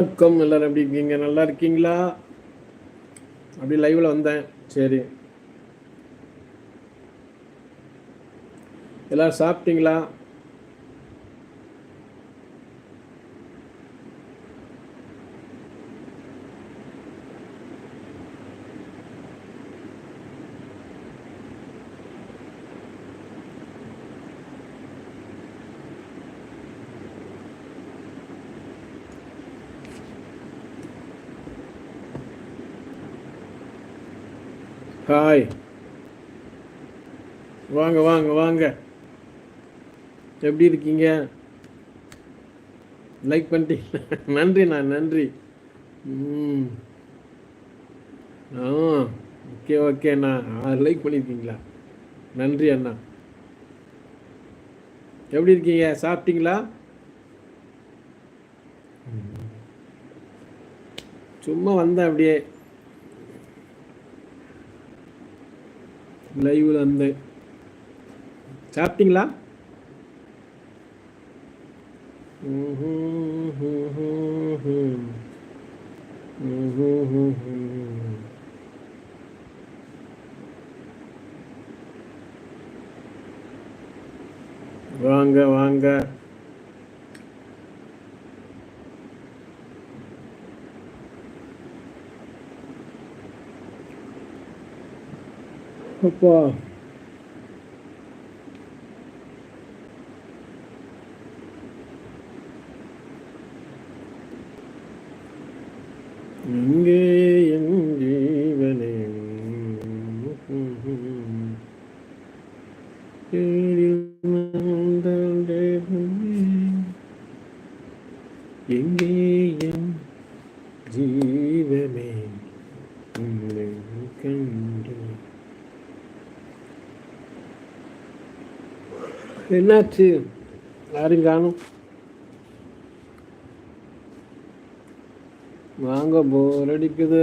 வணக்கம் எல்லாரும் எப்படி இருக்கீங்க? நல்லா இருக்கீங்களா? அப்படி லைவ்ல வந்தேன். சரி. எல்லாரும் சாப்பிட்டீங்களா? ஹாய். வாங்க வாங்க வாங்க. எப்படி இருக்கீங்க? லைக் பண்ணிட்டீங்களா? நன்றி நான் நன்றி. ம். ஆ ஓகே ஓகே அண்ணா. லைக் பண்ணியிருக்கீங்களா நன்றி அண்ணா. எப்படி இருக்கீங்க? சாப்பிட்டீங்களா? சும்மா வந்தேன் அப்படியே. லைவ்ல வந்தேன் சாப்பிட்டீங்களா? வாங்க வாங்க. Hôm qua ജീവമേ നിൽക്കണ്ടു என்னாச்சு? யாரும் காணும். வாங்க போர் அடிக்குது.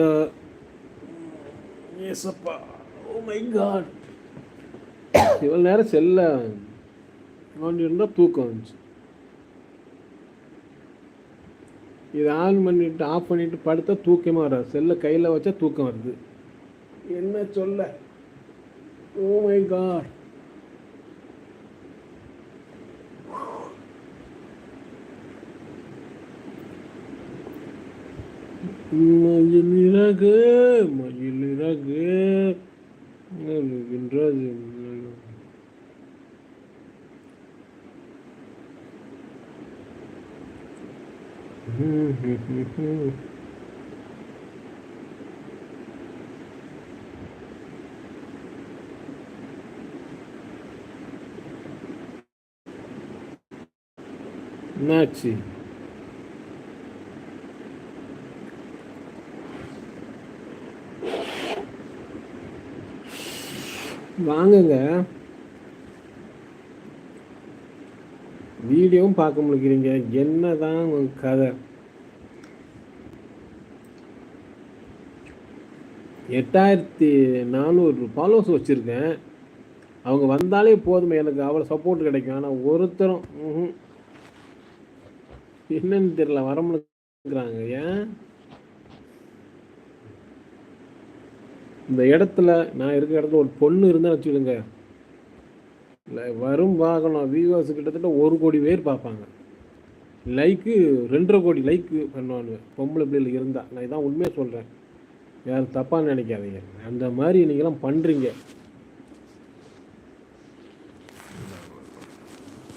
ஏசப்பா ஓ மை காட் இவ்வளோ நேரம் செல்ல. நோண்டி இருந்தால் தூக்கம் வந்துச்சு. இது ஆன் பண்ணிட்டு ஆஃப் பண்ணிட்டு படுத்தா தூக்கமாக வராது. செல்லை கையில் வச்சா தூக்கம் வருது. என்ன சொல்ல? ஓ மை காட் மயில் இறகு மயிலிறகு மயிலிறகு எழுகின்றது என்னாச்சு வாங்குங்க. வீடியோவும் பார்க்க முடிக்கிறீங்க என்னதான் உங்க கதை? எட்டாயிரத்தி நானூறு ஃபாலோவர்ஸ் வச்சுருக்கேன். அவங்க வந்தாலே போதுமே எனக்கு அவ்வளோ சப்போர்ட் கிடைக்கும். ஆனால் ஒருத்தரும் என்னன்னு தெரியல வரமுடிக்கிறாங்க ஏன்? இந்த இடத்துல நான் இருக்கிற இடத்துல ஒரு பொண்ணு இருந்தால் வச்சுக்கோங்க இல்லை வரும் வாகனம் வியூவர்ஸ் கிட்டத்தட்ட ஒரு கோடி பேர் பார்ப்பாங்க. லைக்கு ரெண்டரை கோடி லைக்கு பண்ணுவானுங்க. பொம்பளை பிள்ளைகள் இருந்தால் நான் இதான் உண்மையாக சொல்கிறேன் யாரும் தப்பாக நினைக்காதீங்க. அந்த மாதிரி நீங்களாம் பண்ணுறீங்க